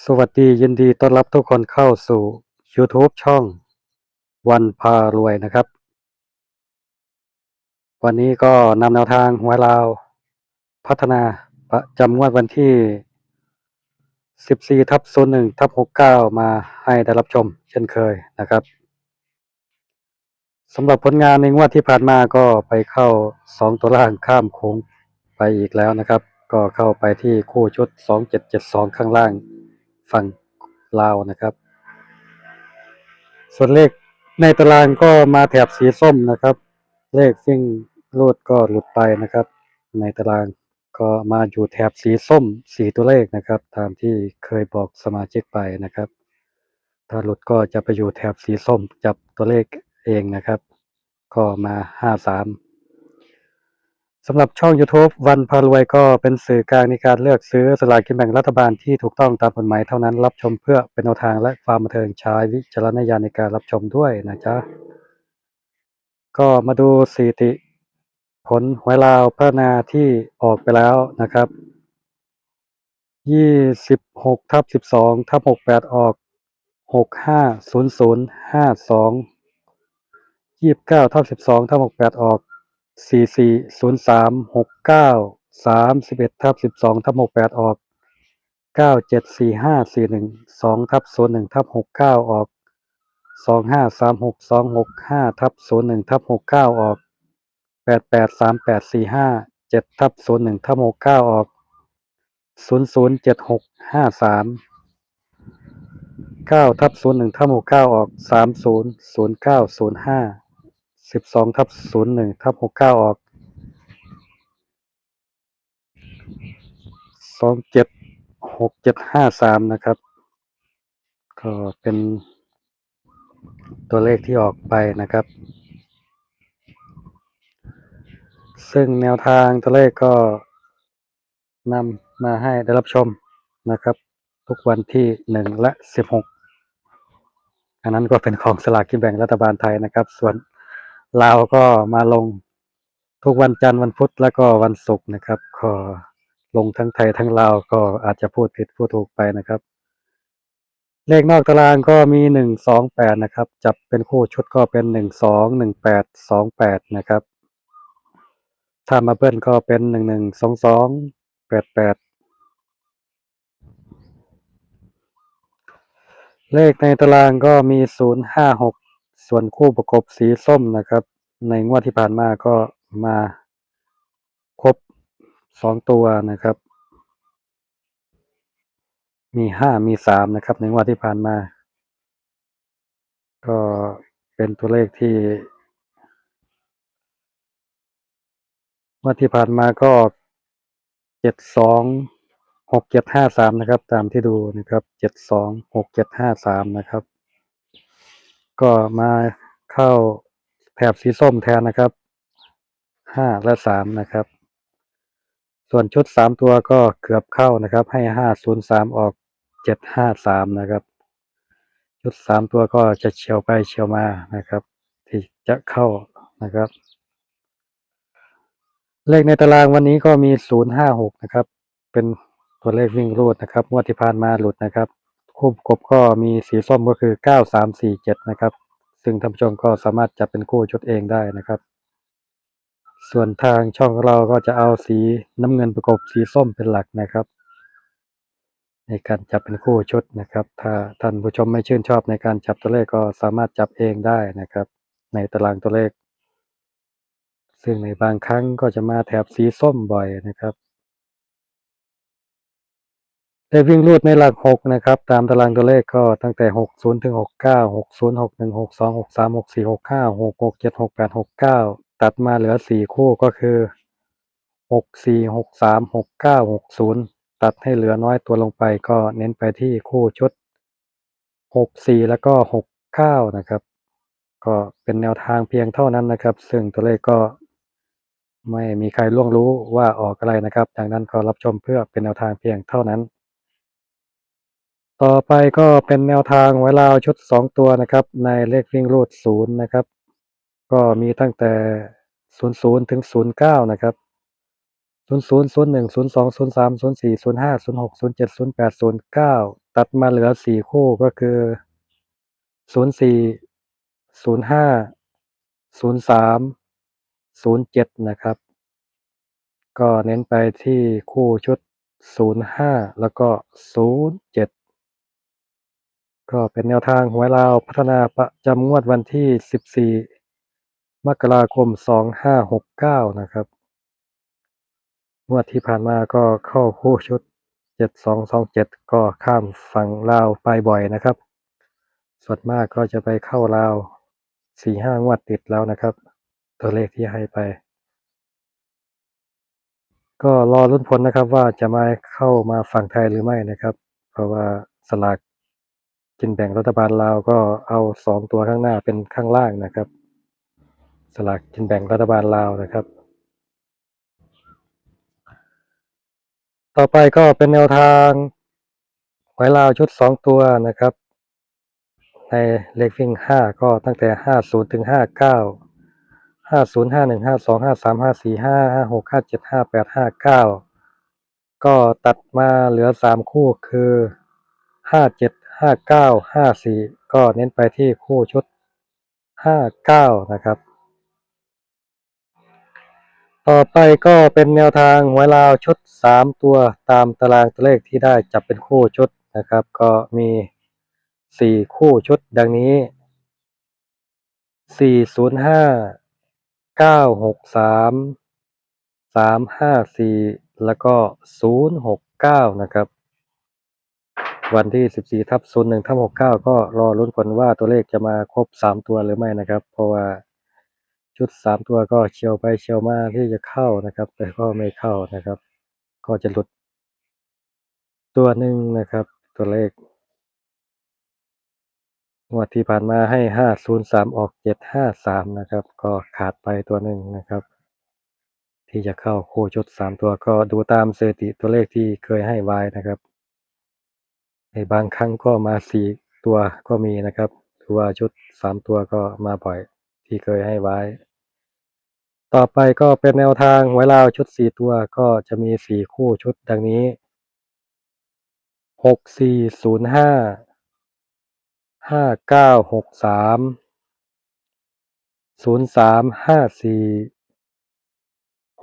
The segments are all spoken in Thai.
สวัสดียินดีต้อนรับทุกคนเข้าสู่ YouTube ช่องวันพารวยนะครับ วันนี้ก็นำแนวทางหวยลาว พัฒนาประจำงวดวันที่ 14ทับ01ทับ69 มาให้ได้รับชมเช่นเคยนะครับสำหรับผลงานในงวดที่ผ่านมาก็ไปเข้า 2 ตัวล่างข้ามโค้งไปอีกแล้วนะครับ ก็เข้าไปที่คู่ชุด 2772 ข้างล่าง ฝั่งลาวนะครับ ส่วนเลขในตารางก็มาแถบสีส้มนะครับ เลขวิ่งรูดก็หลุดไปนะครับ ในตารางก็มาอยู่แถบสีส้มสีตัวเลขนะครับ ตามที่เคยบอกสมาชิกไปนะครับ ถ้าหลุดก็จะไปอยู่แถบสีส้มจับตัวเลขเองนะครับ ก็มาห้าสาม สำหรับช่อง YouTube วันพารวยก็เป็นสื่อกลางในการเลือกซื้อสลากกินแบ่งรัฐบาลที่ถูกต้องตามกฎหมายเท่านั้นรับชมเพื่อเป็นแนวทางและความบันเทิงใช้วิจารณญาณในการรับชมด้วยนะจ๊ะ ก็มาดูสถิติ ผลหวยลาวพัฒนาที่ออกไปแล้วนะครับยี่สิบหกทับสิบสองทับหกแปดออกหกห้าศูนย์ศูนย์ห้าสองยี่สิบเก้าทับสิบสองทับหกแปดออก สี่สี่ศูนย์สามหกเก้าสามสิบเอ็ดทับสิบสองทับหกแปดออกเก้าเจ็ดสี่ห้าสี่หนึ่งสองทับศูนย์หนึ่งทับหกเก้าออกสองห้าสามหกสองหกห้าทับศูนย์หนึ่งทับหกเก้าออกแปดแปดสามแปดสี่ห้าเจ็ดทับศูนย์หนึ่งทับหกเก้าออกศูนย์ศูนย์เจ็ดหกห้าสามเก้าทับศูนย์หนึ่งทับหกเก้าออกสามศูนย์ศูนย์เก้าศูนย์ห้า สิบสองทับศูนย์หนึ่งทับหกเก้าออกสองเจ็ดหกเจ็ดห้าสามนะครับ ก็เป็นตัวเลขที่ออกไปนะครับ ซึ่งแนวทางตัวเลขก็นำมาให้ได้รับชมนะครับ ทุกวันที่หนึ่งและสิบหกอันนั้นก็เป็นของสลากกินแบ่งรัฐบาลไทยนะครับ ส่วน ลาวก็มาลงทุกวันจันทร์วันพุธและก็วันศุกร์นะครับ ก็ลงทั้งไทยทั้งลาวก็อาจจะพูดผิดพูดถูกไปนะครับ เลขนอกตารางก็มีหนึ่งสองแปดนะครับ จับเป็นคู่ชุดก็เป็นหนึ่งสองหนึ่งแปดสองแปดนะครับ ถ้ามาเบิ้ลก็เป็นหนึ่งหนึ่งสองสองแปดแปดเลขในตารางก็มีศูนย์ห้าหก ส่วนคู่ประกบสีส้มนะครับ ในงวดที่ผ่านมาก็มาครบสองตัวนะครับ มีห้ามีสามนะครับ ในงวดที่ผ่านมา ก็เป็นตัวเลขที่งวดที่ผ่านมาก็เจ็ดสองหกเจ็ดห้าสามนะครับ ตามที่ดูนะครับเจ็ดสองหกเจ็ดห้าสามนะครับ ก็มาเข้าแถบสีส้มแทนนะครับห้าและสามนะครับ ส่วนชุดสามตัวก็เกือบเข้านะครับ ให้ห้าศูนย์สามออกเจ็ดห้าสามนะครับ ชุดสามตัวก็จะเฉียวไปเฉียวมานะครับ ที่จะเข้านะครับ เลขในตารางวันนี้ก็มีศูนย์ห้าหกนะครับ เป็นตัวเลขวิ่งรูดนะครับงวดที่ผ่านมาหลุดนะครับ คู่ประกบก็มีสีส้มก็คือเก้าสามสี่เจ็ดนะครับ ซึ่งท่านผู้ชมก็สามารถจับเป็นคู่ชุดเองได้นะครับ ส่วนทางช่องเราก็จะเอาสีน้ำเงินประกบสีส้มเป็นหลักนะครับ ในการจับเป็นคู่ชุดนะครับ ถ้าท่านผู้ชมไม่ชื่นชอบในการจับตัวเลขก็สามารถจับเองได้นะครับ ในตารางตัวเลข ซึ่งในบางครั้งก็จะมาแถบสีส้มบ่อยนะครับ เลขวิ่งรูดในหลักหกนะครับ ตามตารางตัวเลขก็ตั้งแต่หกศูนย์ถึงหกเก้าหกศูนย์หกหนึ่งหกสองหกสามหกสี่หกห้าหกหกเจ็ดหกแปดหกเก้าตัดมาเหลือสี่คู่ก็คือหกสี่หกสามหกเก้าหกศูนย์ตัดให้เหลือน้อยตัวลงไปก็เน้นไปที่คู่ชุดหกสี่แล้วก็หกเก้านะครับ ก็เป็นแนวทางเพียงเท่านั้นนะครับ ซึ่งตัวเลขก็ไม่มีใครล่วงรู้ว่าออกอะไรนะครับ ดังนั้นก็รับชมเพื่อเป็นแนวทางเพียงเท่านั้น ต่อไปก็เป็นแนวทางไว้ลาวชุดสองตัวนะครับ ในเลขวิ่งรูดศูนย์นะครับ ก็มีตั้งแต่ศูนย์ศูนย์ถึงศูนย์เก้านะครับศูนย์ศูนย์ศูนย์หนึ่งศูนย์สองศูนย์สามศูนย์สี่ศูนย์ห้าศูนย์หกศูนย์เจ็ดศูนย์แปดศูนย์เก้าตัดมาเหลือสี่คู่ก็คือศูนย์สี่ศูนย์ห้าศูนย์สามศูนย์เจ็ดนะครับ ก็เน้นไปที่คู่ชุดศูนย์ห้าแล้วก็ศูนย์เจ็ด ก็เป็นแนวทางหวยลาวพัฒนาประจำงวดวันที่สิบสี่มกราคมสองห้าหกเก้านะครับ งวดที่ผ่านมาก็เข้าคู่ชุดเจ็ดสองสองเจ็ดก็ข้ามฝั่งลาวไปบ่อยนะครับ ส่วนมากก็จะไปเข้าลาวสี่ห้างวดติดแล้วนะครับ ตัวเลขที่ให้ไป ก็รอลุ้นผลนะครับว่าจะมาเข้ามาฝั่งไทยหรือไม่นะครับ เพราะว่าสลาก กินแบ่งรัฐบาลลาวก็เอาสองตัวข้างหน้าเป็นข้างล่างนะครับ สลากกินแบ่งรัฐบาลลาวนะครับ ต่อไปก็เป็นแนวทางหวยลาวชุดสองตัวนะครับ ในเลขวิ่งห้าก็ตั้งแต่ห้าศูนย์ถึงห้าเก้าห้าศูนย์ห้าหนึ่งห้าสองห้าสามห้าสี่ห้าห้าหกห้าเจ็ดห้าแปดห้าเก้าก็ตัดมาเหลือสามคู่คือห้าเจ็ด ห้าเก้าห้าสี่ก็เน้นไปที่คู่ชุดห้าเก้านะครับ ต่อไปก็เป็นแนวทางหวยลาวชุดสามตัวตามตารางตัวเลขที่ได้จับเป็นคู่ชุดนะครับ ก็มีสี่คู่ชุดดังนี้สี่ศูนย์ห้าเก้าหกสามสามห้าสี่แล้วก็ศูนย์หกเก้านะครับ วันที่สิบสี่ทับศูนย์หนึ่งทับหกเก้าก็รอลุ้นผลว่าตัวเลขจะมาครบสามตัวหรือไม่นะครับ เพราะว่าชุดสามตัวก็เชียวไปเชียวมาที่จะเข้านะครับ แต่ก็ไม่เข้านะครับ ก็จะหลุด ตัวหนึ่งนะครับ ตัวเลขงวดที่ผ่านมาให้ห้าศูนย์สามออกเจ็ดห้าสามนะครับ ก็ขาดไปตัวหนึ่งนะครับ ที่จะเข้าโคชุดสามตัวก็ดูตามสถิติตัวเลขที่เคยให้ไว้นะครับ ในบางครั้งก็มาสี่ตัวก็มีนะครับหรือว่าชุดสามตัวก็มาบ่อยที่เคยให้ไว้ ต่อไปก็เป็นแนวทางหวยลาวชุดสี่ตัวก็จะมีสี่คู่ชุดดังนี้หกสี่ศูนย์ห้าห้าเก้าหกสามศูนย์สามห้าสี่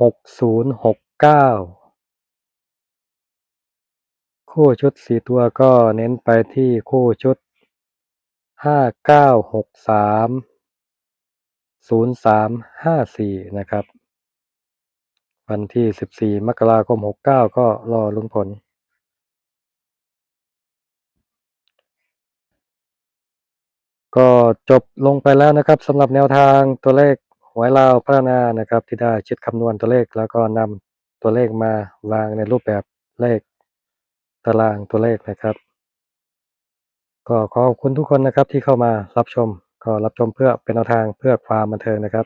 หกศูนย์หกเก้า คู่ชุดสี่ตัวก็เน้นไปที่คู่ชุดห้าเก้าหกสามศูนย์สามห้าสี่นะครับ วันที่สิบสี่มกราคมหกเก้าก็รอลุ้นผล ก็จบลงไปแล้วนะครับสำหรับแนวทางตัวเลขหวยลาวพัฒนานะครับ ที่ได้คิดคำนวณตัวเลขแล้วก็นำตัวเลขมาวางในรูปแบบเลข ตารางตัวเลขนะครับ ก็ขอขอบคุณทุกคนนะครับที่เข้ามารับชม ก็รับชมเพื่อเป็นแนวทางเพื่อความบันเทิงนะครับ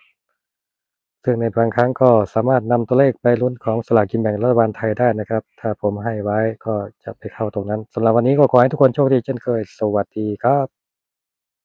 ซึ่งในบางครั้งก็สามารถนำตัวเลขไปลุ้นของสลากกินแบ่งรัฐบาลไทยได้นะครับ ถ้าผมให้ไว้ก็จะไปเข้าตรงนั้นสำหรับวันนี้ก็ขอให้ทุกคนโชคดีเช่นเคย สวัสดีครับ